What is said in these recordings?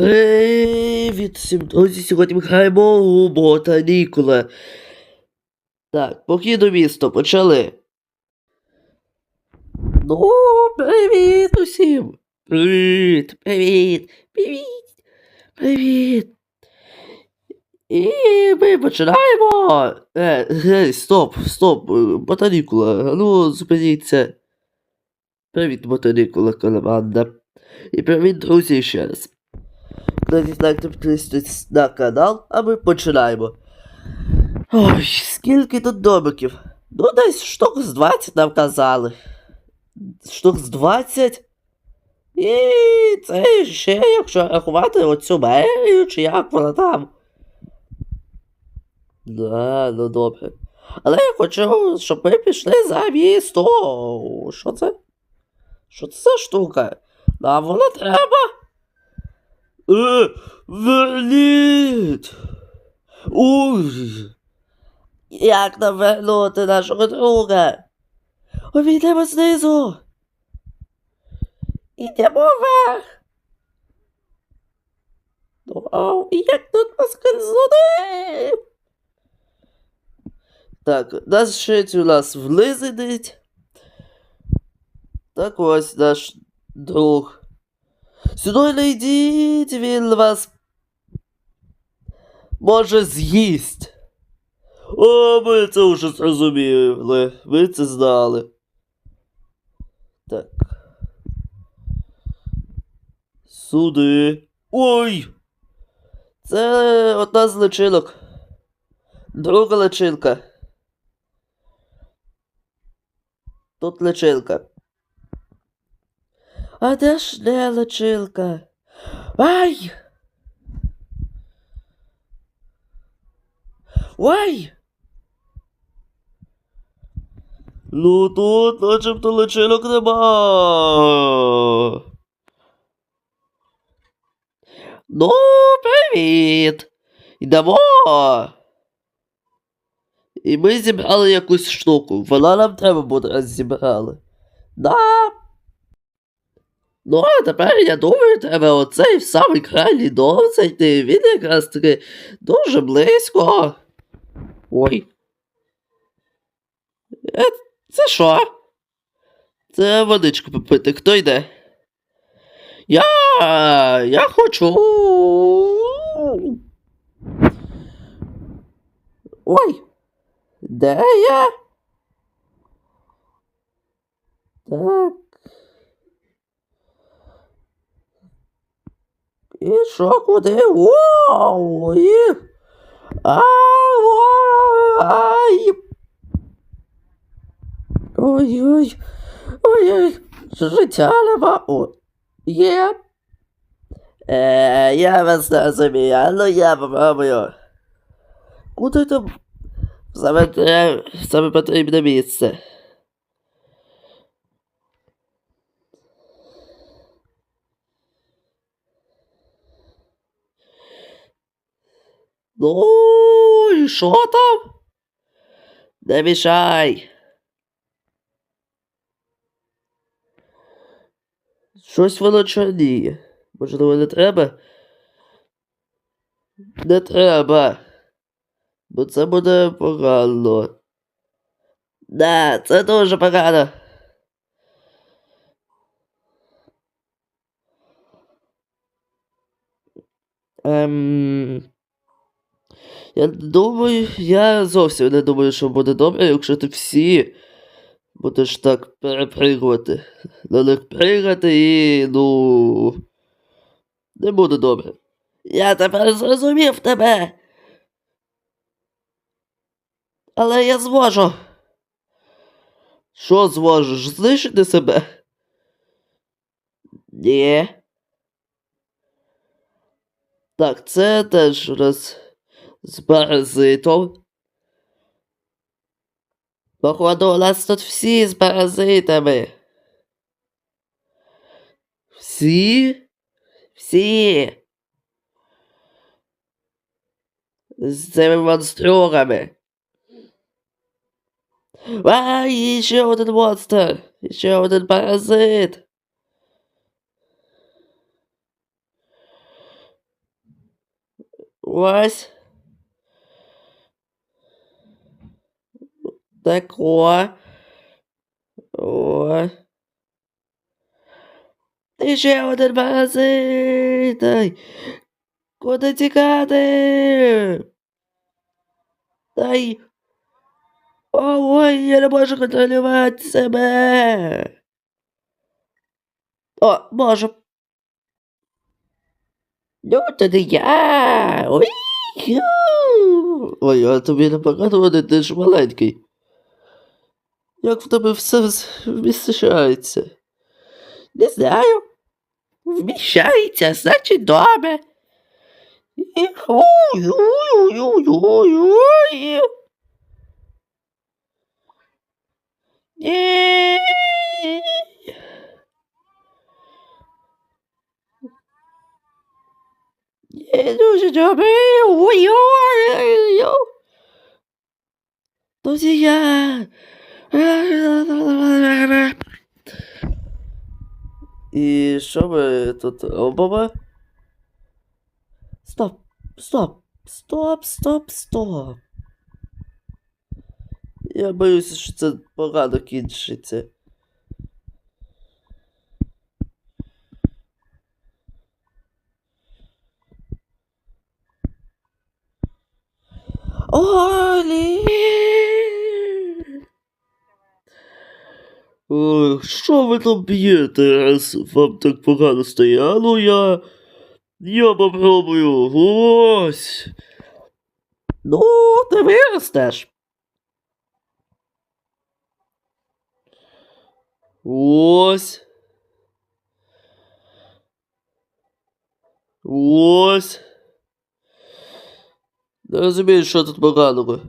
Привіт всім друзі! Сьогодні ми граємо у Ботанікула. Так, покину місто, почали. Ну, привіт усім! Привіт! Привіт! Привіт! Привіт! І ми починаємо! Е, гей, стоп, стоп, е, Ботанікула, ну зупиніться. Привіт, Ботанікула, команда. І привіт, друзі, ще раз. Натискайте підписуйтесь на канал, а ми починаємо. Ой, скільки тут домиків? Ну, десь штук з 20 нам казали. Штук з 20? І це ще, якщо рахувати оцю мерію, чи як вона там. Да, ну добре. Але я хочу, щоб ми пішли за місто. Що це? Що це за штука? Нам вона треба? Верніть! Уй! Як нам вернути нашого друга? Увійдемо знизу! Ідемо вверх! Ну, як тут поскользнути? Так, наш шить у нас вниз. Так ось наш друг. Сюди не йдіть, він вас може з'їсть. О, ми це вже зрозуміли. Ви це знали. Так. Сюди. Ой! Це одна з личинок. Друга личинка. Тут личинка. А де ж де личилка? Ай! Ой! Ну тут начебто личинок нема. Ну, привіт! Йдемо. І ми зібрали якусь штуку. Вона нам треба буде раз зібрали. Да. Ну, а тепер я думаю, треба оцей в самий крайній дом зайти. Він якраз таки дуже близько. Ой. Е, це що? Це водичку попити. Хто йде? Я. Я хочу. Ой. Де я? Так. І що куди? Вау! І... А, ай! Ой-ой! Ой-ой! Життя нема! Є! Е, я вас не розумію, а ну я попробую. Куди там? Саме, саме потрібне місце. Ну, і що там? Не мішай. Щось воно чорніє. Можливо, не треба? Не треба. Бо це буде погано. Да, це дуже погано. Ем... Я думаю, я зовсім не думаю, що буде добре, якщо ти всі будеш так перепригувати. На них пригати і ну. Не буде добре. Я тепер зрозумів тебе. Але я зможу. Що зможеш? Знищити себе? Ні. Так, це теж раз з паразитом. Походу, у нас тут всі з паразитами. Всі? Всі. З цими монстрюгами. А, і ще один монстр. І ще один паразит. Ось. Тако. Ось. І ще один магазин. Дай. Куди тікати? Дай. Ой, я не можу контролювати себе. О, можу. Ну, тоді я. Ой. Ой, а тобі не показувати, ти ж маленький. Як в тебе все вміщається? Не знаю. Вміщається, значить добре. І- Ой-ой-ой-ой-ой. Дуже добре. Ой-ой-ой. Тоді я. І що ми тут робимо? Стоп, стоп, стоп, стоп, стоп. Я боюся, що це погано кінчиться. Олі! Що ви там б'єте, раз вам так погано стає? А ну я. Я попробую. Ось. Ну, ти виростеш. Ось. Ось. Не розумію, що тут поганого.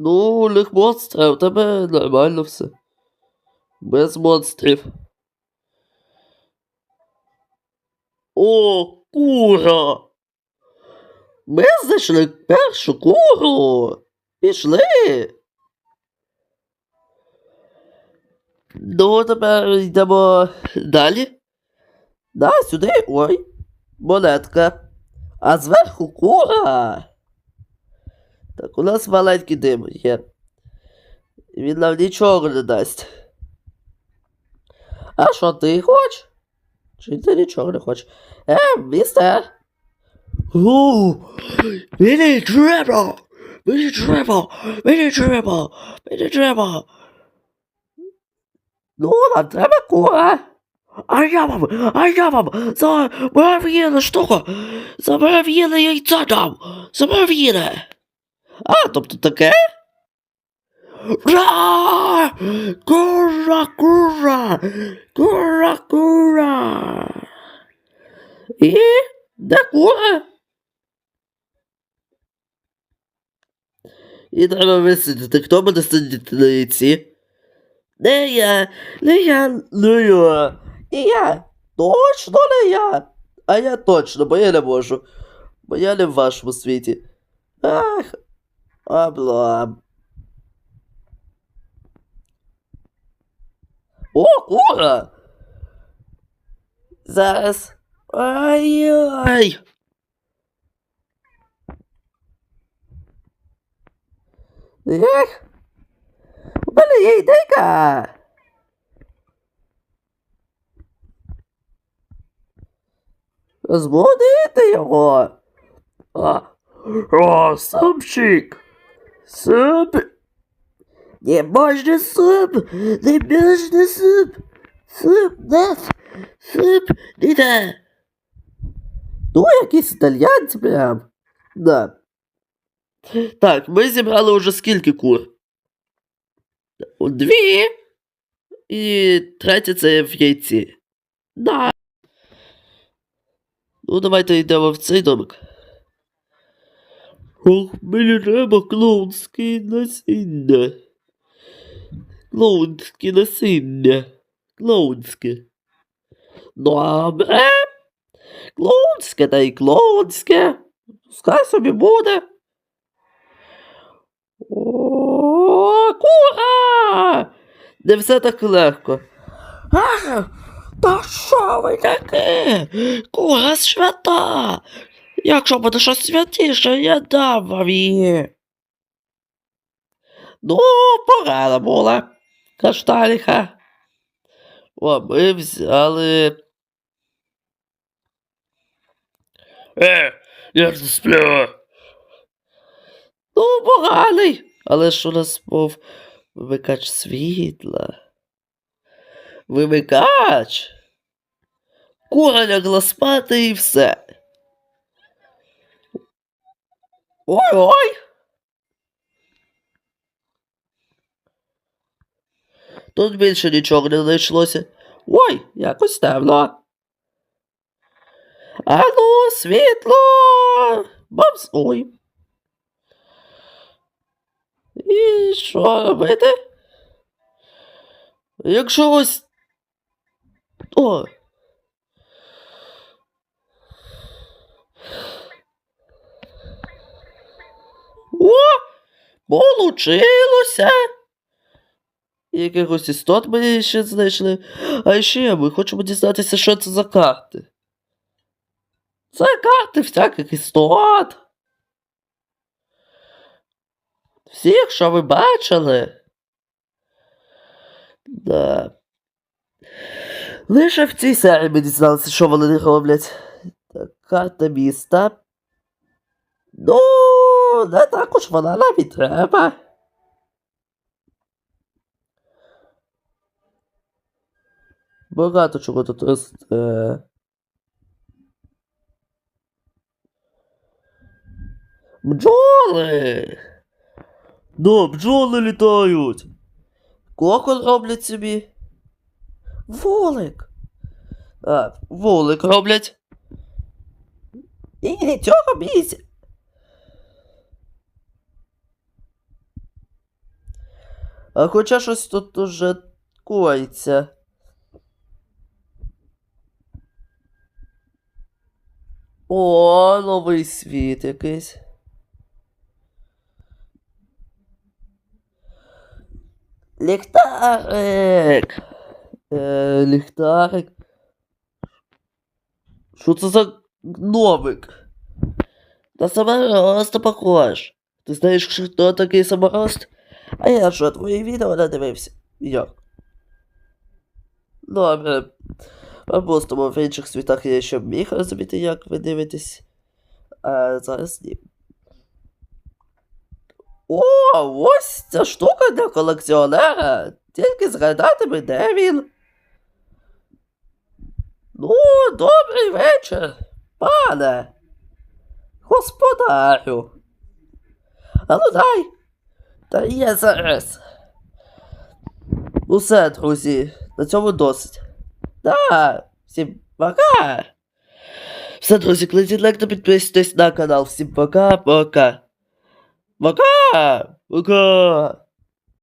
Ну, лих монстра, у тебе нормально все. Без монстрів. О, кура! Ми знайшли першу куру. Пішли. Ну, тепер йдемо далі. Да, сюди. Ой. Монетка. А зверху кура. Так, у нас маленький дим є. Він нам нічого не дасть. А що ти хочеш? Чи ти нічого не хочеш? Е, містер. О, мені треба! Мені треба! Мені треба! Мені треба! Ну, нам треба кура! А я вам, а я вам за мурав'їне штуку, за мурав'їне яйцо дам, за мурав'їне. А, тобто таке? Ра! Кура, кура, кура, кура. І де кура? І треба висидіти, хто буде сидіти на яйці? Не я, не я, не я. І я. Точно не я. А я точно, бо я не можу. Бо я не в вашому світі. Ах, облам. О, кура! Зараз. Ай-ай. Ех. У мене є ідейка. Збудити його. А, о, самчик. Суп. Не можна суп. Не можна суп. Суп, не. Суп, не да. Ну, якісь італьянці прям. Да. Так, ми зібрали уже скільки кур? Дві. І третя це в яйці. Да. Ну, давайте йдемо в цей домик. Ох, мені треба клоунське насіння. Клоунське насіння. Клоунське. Добре. Клоунське та й клоунське. Скай собі буде. О, кура! Не все так легко. А, Та що ви таке? Кура свята. Якщо буде щось святіше, я дам вам її. Ну, погано було. Кашталіха. О, ми взяли. Е, я ж не сплю. Ну, поганий. Але ж у нас був вимикач світла. Вимикач. Кура лягла спати і все. Ой-ой. Тут більше нічого не знайшлося. Ой, якось темно. Ану, світло. Бамс. Ой. І що робити? Якщо ось. О! Получилося! Якихось істот ми ще знайшли. А ще ми хочемо дізнатися, що це за карти. Це карти всяких істот. Всіх, що ви бачили. Да. Лише в цій серії ми дізналися, що вони роблять. Так, карта міста. Ну, не також вона нам і треба. Багато чого тут росте. Бджоли! Да, бджоли літають. Кокон роблять собі. Волик. А, волик роблять. І не цього А хоча щось тут уже коїться. О, новий світ якийсь. Ліхтарик. Е, ліхтарик. Що це за гномик? На самороста похож. Ти знаєш, хто такий саморост? А я що, твої відео не дивився? Як? Добре. Припустимо, в інших світах я ще міг розуміти, як ви дивитесь. А зараз ні. О, ось ця штука для колекціонера. Тільки згадати де він. Ну, добрий вечір, пане. Господарю. А ну дай. Та є зараз. Усе, друзі, на цьому досить. Да, всім пока. Все, друзі, кладіть лайк та підписуйтесь на канал. Всім пока-пока. Пока! Пока!